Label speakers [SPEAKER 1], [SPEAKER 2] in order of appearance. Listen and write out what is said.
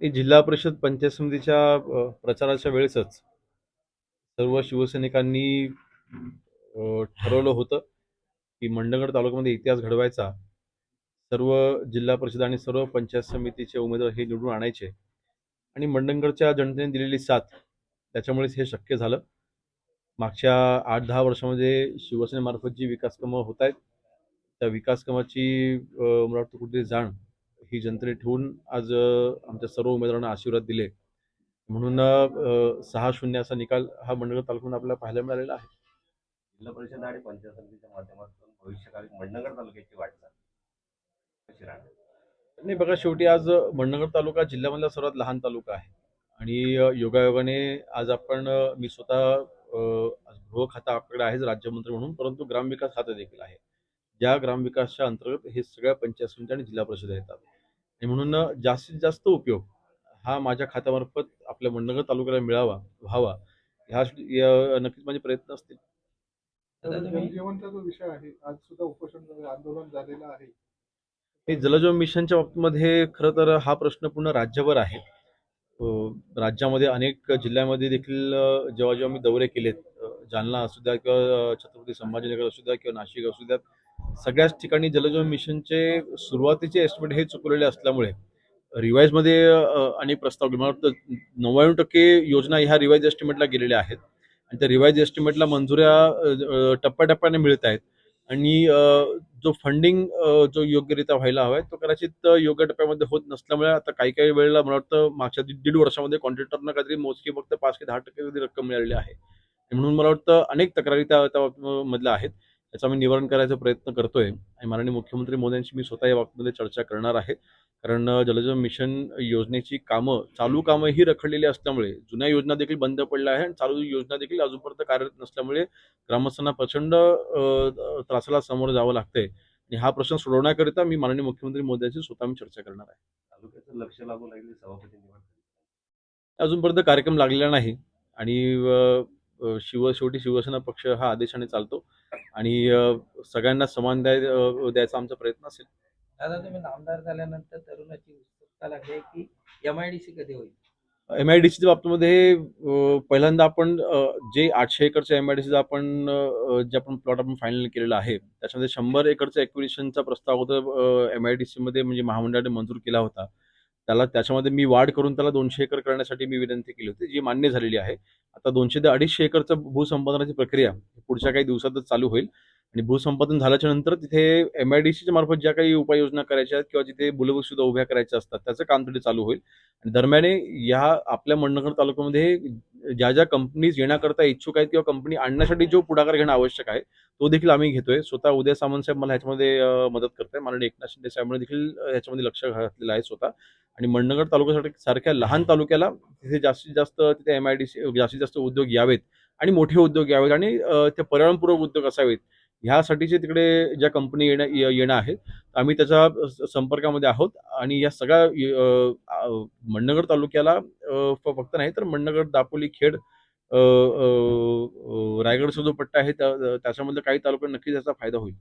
[SPEAKER 1] हे जिल्हा परिषद पंचायत समितीच्या प्रचाराच्या वेळेसच सर्व शिवसैनिकांनी ठरवलं होतं की मंडणगड तालुक्यामध्ये इतिहास घडवायचा. सर्व जिल्हा परिषद आणि सर्व पंचायत समितीचे उमेदवार हे निवडून आणायचे. आणि मंडणगडच्या जनतेने दिलेली साथ त्याच्यामुळेच हे शक्य झालं. मागच्या आठ दहा वर्षामध्ये शिवसेनेमार्फत जी विकासकामं होत आहेत त्या विकासकामाची मला वाटतं कुठेतरी जाण ही जनतेने ठेवून आज आमच्या सर्व उमेदवारांना आशीर्वाद दिले. म्हणून सहा शून्य असा निकाल हा मंडणगड तालुक्यात आपल्याला पाहायला मिळालेला आहे.
[SPEAKER 2] जिल्हा परिषद आणि पंचायत समितीच्या माध्यमातून भविष्यकाळी मंडणगड तालुक्याची वाटचाल कशी राहणार?
[SPEAKER 1] नाही बघा शेवटी आज मंडणगड तालुका जिल्ह्यामधला सर्वात लहान तालुका आहे. आणि योगायोगाने आज आपण मी स्वतः गृह खाता आपल्याकडे आहेच राज्यमंत्री म्हणून परंतु ग्रामविकास खातं देखील आहे. ज्या ग्रामविकासच्या अंतर्गत हे सगळ्या पंचायत समिती आणि जिल्हा परिषद येतात. आणि म्हणून जास्तीत जास्त उपयोग हा माझ्या खात्यामार्फत आपल्या मंडणगड तालुक्याला मिळावा व्हावा ह्या या- नक्कीच माझे प्रयत्न असतील.
[SPEAKER 3] जलजीवनचा जो विषय आहे आज सुद्धा उपोषण झालं- आंदोलन झालेलं आहे.
[SPEAKER 1] हे जलजीवन मिशनच्या बाबतीमध्ये खरं तर हा प्रश्न पूर्ण राज्यभर आहे. राज्यामध्ये अनेक जिल्ह्यामध्ये देखील जेव्हा जेव्हा मी दौरे केलेत जालना असू द्या किंवा छत्रपती संभाजीनगर असू द्या किंवा नाशिक असू द्यात सगळ्याच ठिकाणी जलजीवन मिशनचे सुरुवातीचे एस्टिमेट हे चुकलेले असल्यामुळे रिवाईजमध्ये अनेक प्रस्ताव मला वाटतं नव्याण्णव टक्के योजना ह्या रिवाईज एस्टिमेटला गेलेल्या आहेत. आणि त्या रिवाईज एस्टिमेटला मंजुऱ्या टप्प्याटप्प्याने मिळत आहेत. आणि जो फंडिंग जो योग्यरित्या व्हायला हवा आहे तो कदाचित योग्य टप्प्यामध्ये होत नसल्यामुळे आता काही काही वेळेला मला वाटतं मागच्या दीड वर्षामध्ये कॉन्ट्रॅक्टरना काहीतरी मोजकी फक्त पाच ते दहा टक्के रक्कम मिळालेली आहे. म्हणून मला वाटतं अनेक तक्रारी त्या मधल्या आहेत. त्याचा मी निवारण करायचा प्रयत्न करतोय. आणि माननीय मुख्यमंत्री मोदयांशी मी स्वतः या बाबतीमध्ये चर्चा करणार आहे. कारण जलजीवन मिशन योजनेची कामं चालू कामं ही रखडलेली असल्यामुळे जुन्या योजना देखील बंद पडल्या आहे आणि चालू योजना देखील अजूनपर्यंत कार्यरत नसल्यामुळे ग्रामस्थांना प्रचंड त्रासाला सामोरं जावं लागतंय. आणि हा प्रश्न सोडवण्याकरिता मी माननीय मुख्यमंत्री मोदयांशी स्वतः मी चर्चा करणार आहे.
[SPEAKER 2] तालुक्याचं लक्ष लागू लागली सभापती निवड
[SPEAKER 1] अजूनपर्यंत कार्यक्रम लागलेला नाही. आणि शिव शेवटी शिवसेना पक्ष हा आदेशाने चालतो आणि सगळ्यांना समान द्याय द्यायचा आमचा प्रयत्न असेल.
[SPEAKER 4] दादा तुम्ही नामदार झाल्यानंतर तरुणाची उत्सुकता लागली की एम आय डी सी कधी होईल?
[SPEAKER 1] एम आय डी सीच्या बाबतीमध्ये पहिल्यांदा आपण जे आठशे एकरचं एम आय डी सीचं आपण जे आपण प्लॉट आपण फायनल केलेला आहे त्याच्यामध्ये शंभर एकरचा एक्विजिशनचा प्रस्ताव होता एम आय डी सीमध्ये म्हणजे महामंडळाने मंजूर केला होता. त्याला त्याच्यामध्ये मी वाढ करून त्याला दोनशे एकर करण्यासाठी मी विनंती केली होती जी मान्य झालेली आहे. आता दोनशे ते अडीचशे एकरचं भूसंपादनाची प्रक्रिया पुढच्या काही दिवसातच चालू होईल. आणि भूसंपादन झाल्याच्यानंतर तिथे एम आय डी सीच्या मार्फत ज्या काही उपाययोजना करायच्या आहेत किंवा जिथे मूलभूत सुद्धा उभ्या करायच्या असतात त्याचं काम तिथे चालू होईल. आणि दरम्याने या आपल्या मंडणगड तालुक्यामध्ये ज्या ज्या कंपनीज येण्याकरता इच्छुक आहेत किंवा कंपनी आणण्यासाठी जो पुढाकार घेणं आवश्यक आहे तो देखील आम्ही घेतोय. स्वतः उदय सामंत साहेब मला ह्याच्यामध्ये मदत मदत आहे माननीय एकनाथ शिंदे साहेबांनी देखील ह्याच्यामध्ये लक्ष घातलेलं आहे स्वतः. आणि मंडणगड तालुक्यासाठी सारख्या लहान तालुक्याला तिथे जास्तीत जास्त तिथे एम आय डी सी जास्तीत जास्त उद्योग यावेत आणि मोठे उद्योग यावेत आणि ते पर्यावरणपूर्वक उद्योग असावेत. ह्यासाठीचे तिकडे ज्या कंपनी येणं येणं आहेत आम्ही त्याच्या संपर्कामध्ये आहोत. आणि या सगळ्या अ, मंडणगड तालुक्याला फ- फक्त नाही तर मंडणगड दापोली खेड रायगड अ, रायगडचा जो पट्टा आहे त्या- त्याच्यामधल्या काही तालुक्यांना नक्कीच त्याचा फायदा होईल.